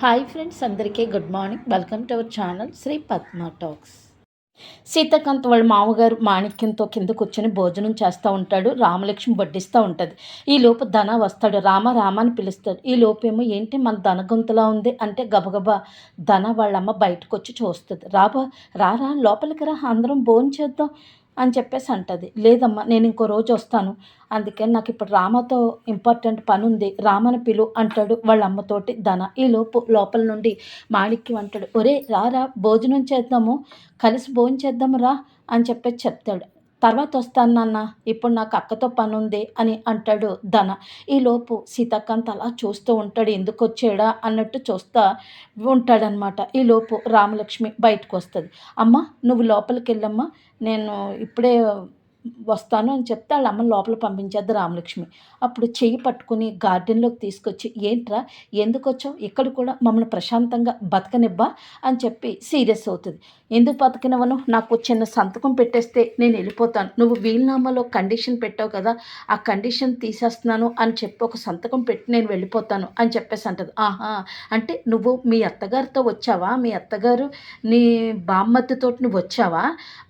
Hi friends అందరికీ good morning welcome to our channel Sri Padma talks Seethakanth వాళ్ళ మామగారు మాణిక్యంతో కింద కూర్చొని భోజనం చేస్తూ ఉంటాడు రామలక్ష్మి వడ్డిస్తూ ఉంటుంది. ఈ లోపు ధన వస్తాడు రామ రామ అని పిలుస్తాడు. ఈ లోపేమో ఏంటి మన ధన గొంతులా ఉంది అంటే గబగబా ధన వాళ్ళమ్మ బయటకు వచ్చి చూస్తుంది. రాబా రారా లోపలికి రా అందరం భోజనం చేద్దాం అని చెప్పేసి అంటది. లేదమ్మా నేను ఇంకో రోజు వస్తాను. అందుకని నాకు ఇప్పుడు రామతో ఇంపార్టెంట్ పని ఉంది. రామని పిలు అంటాడు వాళ్ళ అమ్మతోటి ధన. ఈ లోపల నుండి మాణిక్యం అంటాడు ఒరే రారా భోజనం చేద్దాము. కలిసి భోజనం చేద్దాము రా అని చెప్పేసి చెప్తాడు. తర్వాత వస్తాను నాన్న ఇప్పుడు నాకు అక్కతో పనుంది అని అంటాడు ధన. ఈలోపు సీతాకాంత్ అలా చూస్తూ ఉంటాడు ఎందుకు వచ్చాడా అన్నట్టు చూస్తా ఉంటాడనమాట. ఈలోపు రామలక్ష్మి బయటకు వస్తుంది అమ్మ నువ్వు లోపలికి వెళ్ళమ్మా నేను ఇప్పుడే వస్తాను అని చెప్తే వాళ్ళ అమ్మ లోపల పంపించేద్ది రామలక్ష్మి. అప్పుడు చెయ్యి పట్టుకుని గార్డెన్లోకి తీసుకొచ్చి ఏంట్రా ఎందుకు వచ్చావు? ఇక్కడ కూడా మమ్మల్ని ప్రశాంతంగా బతకనివ్వా? అని చెప్పి సీరియస్ అవుతుంది. ఎందుకు బతకనివ్వను? నాకు చిన్న సంతకం పెట్టేస్తే నేను వెళ్ళిపోతాను. నువ్వు వీలునామాలో కండిషన్ పెట్టావు కదా ఆ కండిషన్ తీసేస్తున్నాను అని చెప్పి ఒక సంతకం పెట్టి నేను వెళ్ళిపోతాను అని చెప్పేసి అంటది. ఆహా! అంటే నువ్వు మీ అత్తగారితో వచ్చావా? మీ అత్తగారు నీ బామ్మతితో నువ్వు వచ్చావా?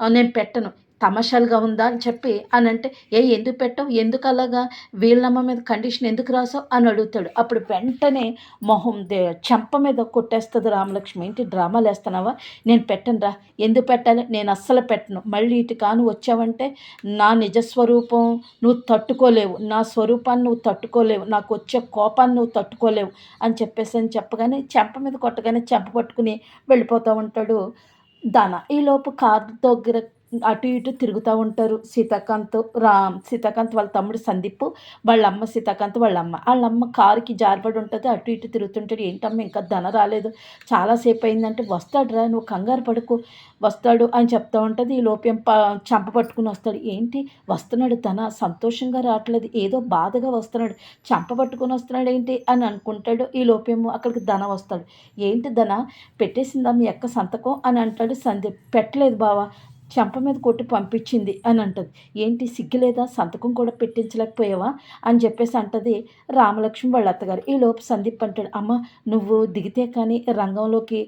నేను పెట్టను. తమాషాలుగా ఉందా అని చెప్పి అని అంటే ఏ ఎందుకు పెట్టావు? ఎందుకు అలాగా? వీళ్ళమ్మ మీద కండిషన్ ఎందుకు రాసావు? అని అడుగుతాడు. అప్పుడు వెంటనే మొహం దే చెంప మీద కొట్టేస్తుంది రామలక్ష్మి. ఏంటి డ్రామాలు వేస్తున్నావా? నేను పెట్టను రా. ఎందుకు పెట్టాలి? నేను అస్సలు పెట్టను. మళ్ళీ ఇటు కాను వచ్చావంటే నా నిజస్వరూపం నువ్వు తట్టుకోలేవు. నా స్వరూపాన్ని నువ్వు తట్టుకోలేవు. నాకు వచ్చే కోపాన్ని నువ్వు తట్టుకోలేవు. అని చెప్పేసి అని చెప్పగానే చెంప మీద కొట్టగానే చెంప పట్టుకుని వెళ్ళిపోతూ ఉంటాడు దాన. ఈలోపు కారు దగ్గర అటు ఇటు తిరుగుతూ ఉంటారు. సీతాకాంత్ రా సీతాకాంత్ వాళ్ళ తమ్ముడు సందీప్ వాళ్ళ అమ్మ సీతాకాంత్ వాళ్ళ అమ్మ వాళ్ళ అమ్మ కారుకి జారిపడి ఉంటుంది అటు ఇటు తిరుగుతుంటాడు. ఏంటమ్మ ఇంకా ధన రాలేదు. చాలాసేపు అయిందంటే వస్తాడు రా నువ్వు కంగారు పడుకు. వస్తాడు అని చెప్తూ ఉంటుంది. ఈ లోపం ప చంప పట్టుకుని వస్తాడు. ఏంటి? వస్తున్నాడు ధన. సంతోషంగా రావట్లేదు. ఏదో బాధగా వస్తున్నాడు. చంప పట్టుకుని వస్తున్నాడు ఏంటి అని అనుకుంటాడు. ఈ లోపేమో అక్కడికి ధన వస్తాడు. ఏంటి ధన? పెట్టేసిందా మీ యొక్క సంతకం? అని అంటాడు సందీప్. పెట్టలేదు బావా. చెంప మీద కొట్టి పంపించింది అని అంటది. ఏంటి సిగ్గులేదా? సంతకం కూడా పెట్టించలేకపోయావా? అని చెప్పేసి అంటది రామలక్ష్మి వాళ్ళ అత్తగారు. ఈ లోపు సందీప్ అంటాడు అమ్మ నువ్వు దిగితే కానీ రంగంలోకి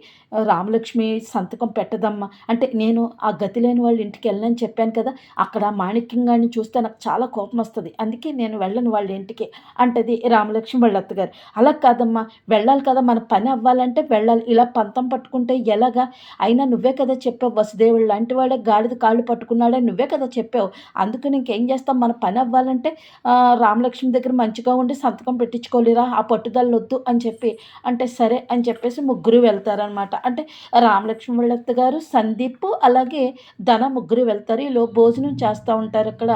రామలక్ష్మి సంతకం పెట్టదమ్మా. అంటే నేను ఆ గతి లేని వాళ్ళ ఇంటికి వెళ్ళని చెప్పాను కదా అక్కడ మాణిక్యం గారిని చూస్తే నాకు చాలా కోపం వస్తుంది. అందుకే నేను వెళ్ళను వాళ్ళ ఇంటికి అంటది రామలక్ష్మి వాళ్ళ అత్తగారు. అలా కాదమ్మా వెళ్ళాలి కదా మన పని అవ్వాలంటే వెళ్ళాలి. ఇలా పంతం పట్టుకుంటే ఎలాగా? అయినా నువ్వే కదా చెప్పావు వసుదేవుడు లాంటి వాడే గాడిద కాళ్ళు పట్టుకున్నాడే నువ్వే కదా చెప్పావు. అందుకని ఇంకేం చేస్తాం? మన పని అవ్వాలంటే రామలక్ష్మి దగ్గర మంచిగా ఉండి సంతకం పెట్టించుకోలేరా? ఆ పట్టుదల వద్దు అని చెప్పి అంటే సరే అని చెప్పేసి ముగ్గురు వెళ్తారనమాట అంటే రామలక్ష్మి వెళ్ళత్త గారు సందీప్ అలాగే ధన ముగ్గురు వెళ్తారు. ఈలో భోజనం చేస్తూ ఉంటారు అక్కడ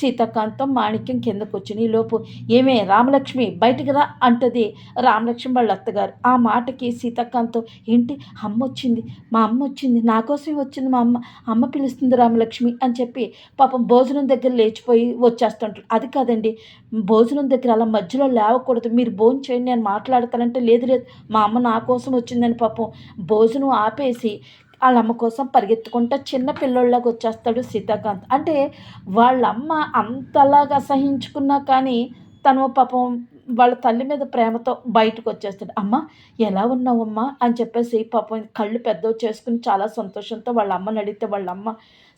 సీతాకాంతం మాణిక్యం కిందకు వచ్చిన లోపు. ఏమే రామలక్ష్మి బయటికి రా అంటది రామలక్ష్మి వాళ్ళ అత్తగారు. ఆ మాటకి సీతాకాంతం ఏంటి? అమ్మ వచ్చింది. మా అమ్మ వచ్చింది. నా కోసం వచ్చింది మా అమ్మ. అమ్మ పిలుస్తుంది రామలక్ష్మి అని చెప్పి పాపం భోజనం దగ్గర లేచిపోయి వచ్చేస్తుంటారు. అది కాదండి భోజనం దగ్గర అలా మధ్యలో లేవకూడదు. మీరు భోజనం చేయండి నేను మాట్లాడతానంటే లేదు లేదు. మా అమ్మ నా కోసం వచ్చిందని పాపం భోజనం ఆపేసి వాళ్ళ అమ్మ కోసం పరిగెత్తుకుంటా చిన్న పిల్లోళ్ళకి వచ్చేస్తాడు సీతాకాంత్. అంటే వాళ్ళమ్మ అంతలాగా అసహించుకున్నా కానీ తను పాపం వాళ్ళ తల్లి మీద ప్రేమతో బయటకు వచ్చేస్తాడు అమ్మ ఎలా ఉన్నావమ్మా? అని చెప్పేసి పాపం కళ్ళు పెద్దవి చేసుకుని చాలా సంతోషంతో వాళ్ళ అమ్మని అడిగితే వాళ్ళ అమ్మ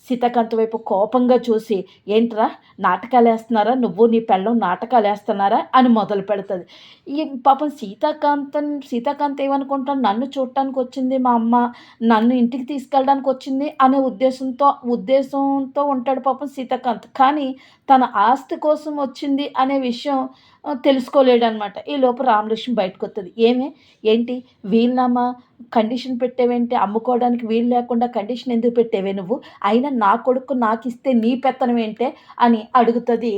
సీతాకాంత్ వైపు కోపంగా చూసి ఏంట్రా నాటకాలు వేస్తున్నారా? నువ్వు నీ పెళ్ళం నాటకాలు వేస్తున్నారా? అని మొదలు పెడుతుంది. ఈ పాపం సీతాకాంత్ సీతాకాంత్ ఏమనుకుంటాను నన్ను చూడటానికి వచ్చింది మా అమ్మ నన్ను ఇంటికి తీసుకెళ్ళడానికి వచ్చింది అనే ఉద్దేశంతో ఉద్దేశంతో ఉంటాడు పాపం సీతాకాంత్. కానీ తన ఆస్తి కోసం వచ్చింది అనే విషయం తెలుసుకోలేడు అనమాట ఈ లోపు రామలక్ష్మి బయటకు వస్తుంది ఏమే? ఏంటి? వీలునామా కండిషన్ పెట్టేవేంటి? అమ్ముకోవడానికి వీలు లేకుండా కండిషన్ ఎందుకు పెట్టేవే నువ్వు? అయినా నా కొడుకు నాకు ఇస్తే నీ పెత్తనం ఏంటే? అని అడుగుతుంది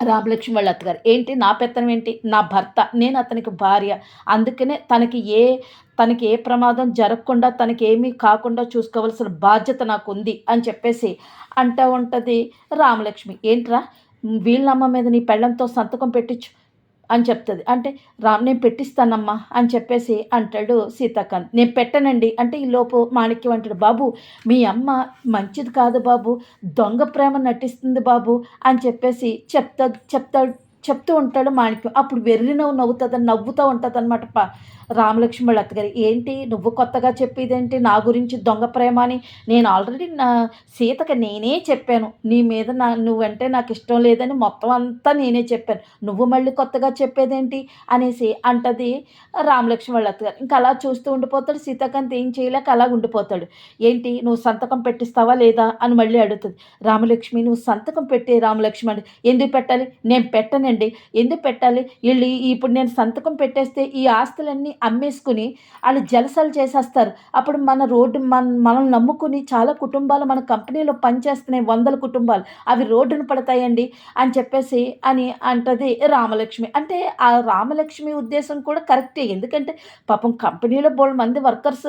రామలక్ష్మి వాళ్ళ అత్తగారు. ఏంటి? నా పెత్తనం ఏంటి? నా భర్త. నేను అతనికి భార్య. అందుకనే తనకి ఏ తనకి ఏ ప్రమాదం జరగకుండా తనకి ఏమీ కాకుండా చూసుకోవాల్సిన బాధ్యత నాకు ఉంది అని చెప్పేసి అంటూ ఉంటుంది రామలక్ష్మి. ఏంట్రా? వీళ్ళమ్మ మీద నీ పెళ్ళంతో సంతకం పెట్టించు అని చెప్తుంది. అంటే రామ్ నేను పెట్టిస్తానమ్మా అని చెప్పేసి అంటాడు సీతాకాంత్. నేను పెట్టనండి. అంటే ఈ లోపు మాణిక్యం అంటాడు బాబు మీ అమ్మ మంచిది కాదు బాబు దొంగ ప్రేమ నటిస్తుంది బాబు అని చెప్పేసి చెప్తా చెప్తాడు చెప్తూ ఉంటాడు మాణిక్యం. అప్పుడు వెర్రి నవ్వు నవ్వుతుంది నవ్వుతూ ఉంటుంది అనమాట ప రామలక్ష్మి వాళ్ళ అత్తగారు. ఏంటి? నువ్వు కొత్తగా చెప్పేదేంటి? నా గురించి దొంగ ప్రేమ అని నేను ఆల్రెడీ నా సీతకి నేనే చెప్పాను. నీ మీద నా నువ్వంటే నాకు ఇష్టం లేదని మొత్తం అంతా నేనే చెప్పాను. నువ్వు మళ్ళీ కొత్తగా చెప్పేదేంటి? అనేసి అంటది రామలక్ష్మి వాళ్ళ అత్తగారు. ఇంకా అలా చూస్తూ ఉండిపోతాడు. సీతాకాంత్ ఏం చేయలేక అలా ఉండిపోతాడు. ఏంటి? నువ్వు సంతకం పెట్టిస్తావా లేదా? అని మళ్ళీ అడుగుతుంది. రామలక్ష్మి నువ్వు సంతకం పెట్టే రామలక్ష్మి అంటే ఎందుకు పెట్టాలి? నేను పెట్టనండి ఎందుకు పెట్టాలి? వీళ్ళు ఇప్పుడు నేను సంతకం పెట్టేస్తే ఈ ఆస్తులన్నీ అమ్మేసుకుని వాళ్ళు జలసాలు చేసేస్తారు. అప్పుడు మన రోడ్డు మన మనం నమ్ముకుని చాలా కుటుంబాలు మన కంపెనీలో పనిచేస్తున్నాయి వందల కుటుంబాలు. అవి రోడ్డున పడతాయండి అని చెప్పేసి అని అంటది రామలక్ష్మి. అంటే ఆ రామలక్ష్మి ఉద్దేశం కూడా కరెక్టే. ఎందుకంటే పాపం కంపెనీలో బోల్డ్ మంది వర్కర్స్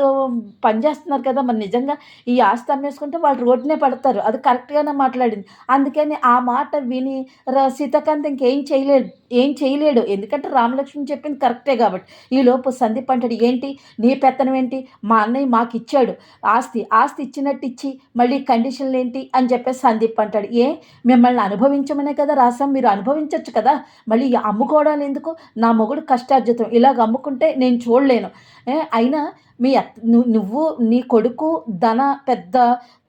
పనిచేస్తున్నారు కదా మరి నిజంగా ఈ ఆస్తి అమ్మేసుకుంటే వాళ్ళు రోడ్డునే పడతారు. అది కరెక్ట్గానే మాట్లాడింది. అందుకని ఆ మాట విని ర- సీతాకాంత్ ఇంకేం చేయలేడు ఏం చేయలేడు. ఎందుకంటే రామలక్ష్మి చెప్పింది కరెక్టే కాబట్టి. ఈలోపు సందీప్ అంటాడు ఏంటి? నీ పెత్తనం ఏంటి? మా అన్నయ్య మాకు ఇచ్చాడు ఆస్తి ఆస్తి ఇచ్చినట్టు ఇచ్చి మళ్ళీ కండిషన్లు ఏంటి? అని చెప్పేసి సందీప్ అంటాడు. ఏ? మిమ్మల్ని అనుభవించమనే కదా రాసాం మీరు అనుభవించవచ్చు కదా? మళ్ళీ అమ్ముకోవడం ఎందుకు? నా మొగుడు కష్టార్జితం. ఇలాగ అమ్ముకుంటే నేను చూడలేను. ఏ, అయినా మీ నువ్వు నీ కొడుకు ధన పెద్ద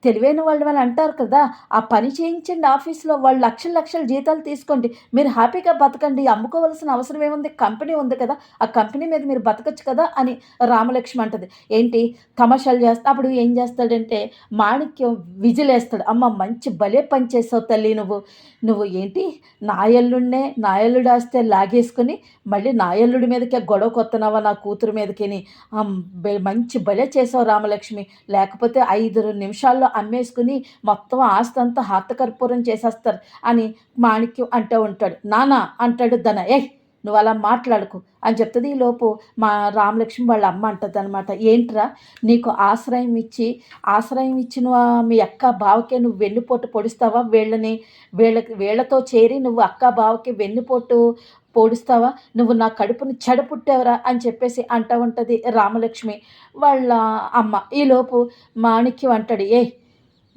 తెలివైన వాళ్ళు అని అంటారు కదా ఆ పని చేయించండి ఆఫీస్లో వాళ్ళు లక్షల లక్షల జీతాలు తీసుకోండి మీరు హ్యాపీగా బతకండి అమ్ముకోవాల్సిన అవసరం ఏముంది కంపెనీ ఉంది కదా ఆ కంపెనీ మీద మీరు బతకచ్చు కదా అని రామలక్ష్మి అంటది. ఏంటి? తమాషాలు చేస్తా అప్పుడు ఏం చేస్తాడంటే మాణిక్యం విజిలేస్తాడు. అమ్మ మంచి భలే పని చేసావు తల్లి నువ్వు. నువ్వు ఏంటి? నాయల్లుడినే నాయల్లుడు ఆస్తే లాగేసుకుని మళ్ళీ నాయల్లుడి మీదకే గొడవ కొత్తనావా నా కూతురు మీదకిని? మంచి భలే చేసావు రామలక్ష్మి. లేకపోతే ఐదు నిమిషాల్లో అమ్మేసుకుని మొత్తం ఆస్తి అంతా హాతకర్పూరం చేసేస్తారు అని మాణిక్యం అంటూ ఉంటాడు. నానా అంటాడు ధన. ఏ నువ్వు అలా మాట్లాడుకు. అని చెప్తుంది. ఈ లోపు మా రామలక్ష్మి వాళ్ళ అమ్మ అంటుంది అనమాట ఏంట్రా నీకు ఆశ్రయం ఇచ్చి ఆశ్రయం ఇచ్చిన మీ అక్క బావకే నువ్వు వెన్నుపోటు పొడుస్తావా? వీళ్ళని వీళ్ళకి వీళ్ళతో చేరి నువ్వు అక్క బావకి వెన్నుపోటు పోడుస్తావా? నువ్వు నా కడుపుని చెడపుట్టావరా? అని చెప్పేసి అంట ఉంటుంది రామలక్ష్మి వాళ్ళ అమ్మ. ఈలోపు మాణిక్యం అంటాడు. ఏ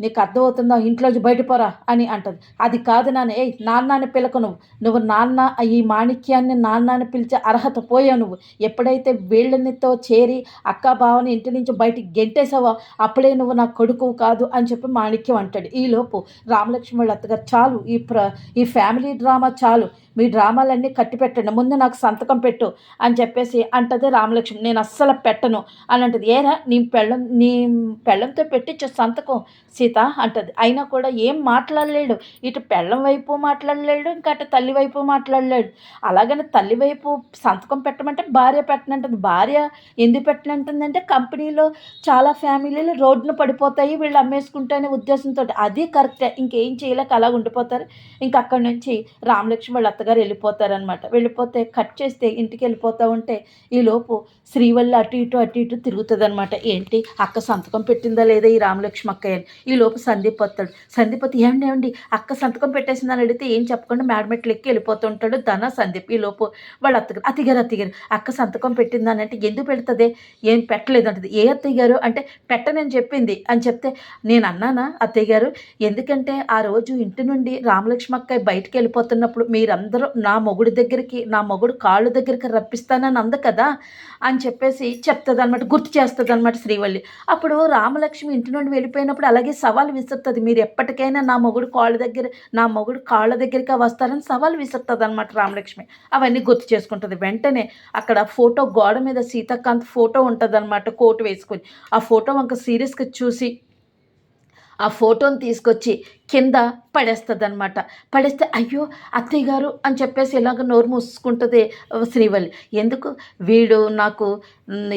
నీకు అర్థమవుతుందా? ఇంట్లోంచి బయటపోరా అని అంటది. అది కాదు నాన్న ఏయ్ నాన్న అని పిలకు నువ్వు. నువ్వు నాన్న ఈ మాణిక్యాన్ని నాన్న అని పిలిచే అర్హత పోయావు నువ్వు. ఎప్పుడైతే వీళ్ళనితో చేరి అక్క బావని ఇంటి నుంచి బయటికి గెంటేసావో అప్పుడే నువ్వు నా కొడుకు కాదు అని చెప్పి మాణిక్యం అంటాడు. ఈలోపు రామలక్ష్మి వాళ్ళ అత్తగారు చాలు ఈ ప్ర ఈ ఫ్యామిలీ డ్రామా చాలు. మీ డ్రామాలన్నీ కట్టి పెట్టండి ముందు నాకు సంతకం పెట్టు అని చెప్పేసి అంటది రామలక్ష్మి. నేను అస్సలు పెట్టను అని అంటది. ఏరా నీ పెళ్ళం నీ పెళ్ళంతో పెట్టించే సంతకం సీత అంటది. అయినా కూడా ఏం మాట్లాడలేడు. ఇటు పెళ్ళం వైపు మాట్లాడలేడు ఇంకా అటు తల్లి వైపు మాట్లాడలేడు. అలాగని తల్లి వైపు సంతకం పెట్టమంటే భార్య పెట్టనంటుంది. భార్య ఎందుకు పెట్టనంటుందంటే కంపెనీలో చాలా ఫ్యామిలీలు రోడ్డును పడిపోతాయి వీళ్ళు అమ్మేసుకుంటానే ఉద్దేశంతో. అది కరెక్టే. ఇంకేం చేయలేక అలా ఉండిపోతారు. ఇంకా అక్కడి నుంచి రామలక్ష్మి వాళ్ళ అత్తగారు వెళ్ళిపోతారనమాట వెళ్ళిపోతే కట్ చేస్తే ఇంటికి వెళ్ళిపోతూ ఉంటే ఈలోపు శ్రీవల్లి అటు ఇటు అటు ఇటు తిరుగుతుంది అనమాట ఏంటి? అక్క సంతకం పెట్టిందా లేదా ఈ రామలక్ష్మి అక్క అని ఈ లోపు సందీప్ వస్తాడు. సందీప్ ఏమండి ఏమండి? అక్క సంతకం పెట్టేసిందని అడిగితే ఏం చెప్పకుండా మేడమెట్లు ఎక్కి వెళ్ళిపోతుంటాడు ధన సందీప్ ఈ లోపు వాళ్ళ అత్తగారు. అతిగారు అతిగారు అక్క సంతకం పెట్టిందని అంటే ఎందుకు పెడుతుంది? ఏం పెట్టలేదు అంటది. ఏ అత్తయ్య గారు అంటే పెట్టనని చెప్పింది అని చెప్తే నేను అన్నానా అత్తయ్య గారు ఎందుకంటే ఆ రోజు ఇంటి నుండి రామలక్ష్మి అక్క బయటికి వెళ్ళిపోతున్నప్పుడు మీరందరూ నా మొగుడు దగ్గరికి నా మొగుడు కాళ్ళు దగ్గరికి రప్పిస్తానని అంద కదా అని చెప్పేసి చెప్తుంది అనమాట గుర్తు చేస్తుంది అనమాట శ్రీవల్లి. అప్పుడు రామలక్ష్మి ఇంటి నుండి వెళ్ళిపోయినప్పుడు అలాగే సవాల్ విసురుతుంది. మీరు ఎప్పటికైనా నా మొగుడు కాళ్ళ దగ్గర నా మొగుడు కాళ్ళ దగ్గరికి వస్తారని సవాల్ విసురుతుంది అనమాట రామలక్ష్మి. అవన్నీ గుర్తు చేసుకుంటుంది. వెంటనే అక్కడ ఫోటో గోడ మీద సీతాకాంత్ ఫోటో ఉంటుంది అనమాట కోటు వేసుకొని. ఆ ఫోటో వంక సీరియస్గా చూసి ఆ ఫోటోని తీసుకొచ్చి కింద పడేస్తుంది అనమాట పడేస్తే అయ్యో అత్తయ్య గారు అని చెప్పేసి ఇలాగ నోరు మూసుకుంటుంది శ్రీవల్లి. ఎందుకు? వీడు నాకు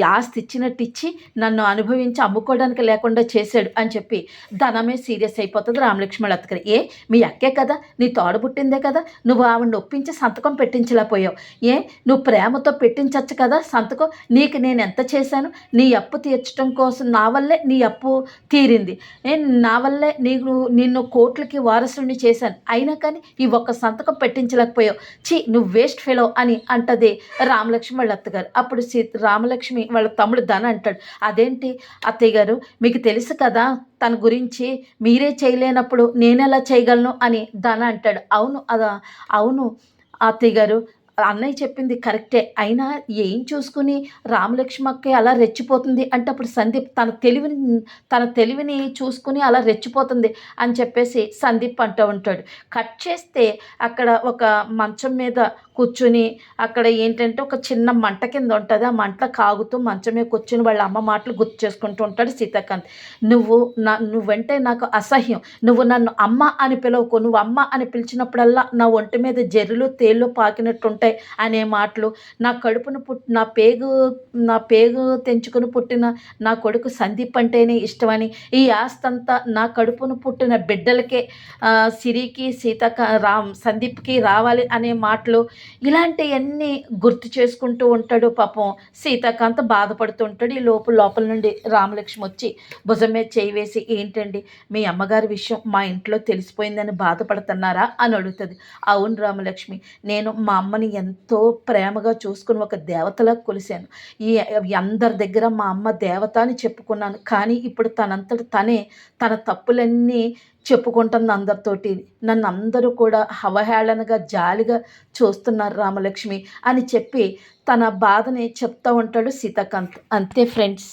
ఆస్తి ఇచ్చినట్టు ఇచ్చి నన్ను అనుభవించి అమ్ముకోవడానికి లేకుండా చేశాడు అని చెప్పి ధనమే సీరియస్ అయిపోతుంది రామలక్ష్మణ్ అత్తగారు. ఏ మీ అక్కే కదా? నీ తోడ పుట్టిందే కదా? నువ్వు ఆవిడని ఒప్పించి సంతకం పెట్టించలేకపోయావు. ఏ నువ్వు ప్రేమతో పెట్టించవచ్చు కదా సంతకం? నీకు నేను ఎంత చేశాను? నీ అప్పు తీర్చడం కోసం నా వల్లే నీ అప్పు తీరింది. నా వల్లే నీకు నిన్ను కోట్లకి వారసుని చేశాను. అయినా కానీ ఈ ఒక్క సంతకం పెట్టించలేకపోయావు. ఛీ నువ్వు వేస్ట్ ఫెలో అని అంటది రామలక్ష్మి వాళ్ళ అత్తగారు. అప్పుడు సీ రామలక్ష్మి వాళ్ళ తమ్ముడు ధన అంటాడు. అదేంటి అత్తయ్య గారు? మీకు తెలుసు కదా తన గురించి మీరే చేయలేనప్పుడు నేను ఎలా చేయగలను? అని ధన అంటాడు. అవును అదా అవును అత్తయ్య గారు. అన్నయ్య చెప్పింది కరెక్టే. అయినా ఏం చూసుకుని రామలక్ష్మక్క అలా రెచ్చిపోతుంది అంటే అప్పుడు సందీప్ తన తెలివిని తన తెలివిని చూసుకుని అలా రెచ్చిపోతుంది అని చెప్పేసి సందీప్ అంటూ ఉంటాడు. కట్ చేస్తే అక్కడ ఒక మంచం మీద కూర్చుని అక్కడ ఏంటంటే ఒక చిన్న మంట కింద ఉంటుంది. ఆ మంట కాగుతూ మంచం మీద కూర్చుని వాళ్ళ అమ్మ మాటలు గుర్తు చేసుకుంటూ ఉంటాడు సీతాకాంత్. నువ్వు నా నువ్వంటే నాకు అసహ్యం. నువ్వు నన్ను అమ్మ అని పిలవకు. నువ్వు అమ్మ అని పిలిచినప్పుడల్లా నా ఒంటి మీద జర్రులు తేళ్ళు పాకినట్టు ఉంటాయి అనే మాటలు. నా కడుపును పుట్టి నా పేగు నా పేగు తెంచుకుని పుట్టిన నా కొడుకు సందీప్ అంటేనే ఇష్టమని. ఈ ఆస్తంతా నా కడుపును పుట్టిన బిడ్డలకే సిరికి సీతక రామ్ సందీప్కి రావాలి అనే మాటలు. ఇలాంటివన్నీ గుర్తు చేసుకుంటూ ఉంటాడు పాపం. సీతాకాంత్ బాధపడుతూ ఉంటాడు. ఈ లోపు లోపల నుండి రామలక్ష్మి వచ్చి భుజం మీద చేయి వేసి ఏంటండి మీ అమ్మగారి విషయం మా ఇంట్లో తెలిసిపోయిందని బాధపడుతున్నారా? అని అడుగుతుంది. అవును రామలక్ష్మి నేను మా అమ్మని ఎంతో ప్రేమగా చూసుకుని ఒక దేవతలా కొలిశాను. ఈ అందరి దగ్గర మా అమ్మ దేవత అని చెప్పుకున్నాను. కానీ ఇప్పుడు తనంతట తనే తన తప్పులన్నీ చెప్పుకుంటుంది అందరితోటి నన్ను అందరూ కూడా అవహేళనగా జాలిగా చూస్తున్నారు రామలక్ష్మి అని చెప్పి తన బాధని చెప్తూ ఉంటాడు సీతాకాంత్. అంతే ఫ్రెండ్స్.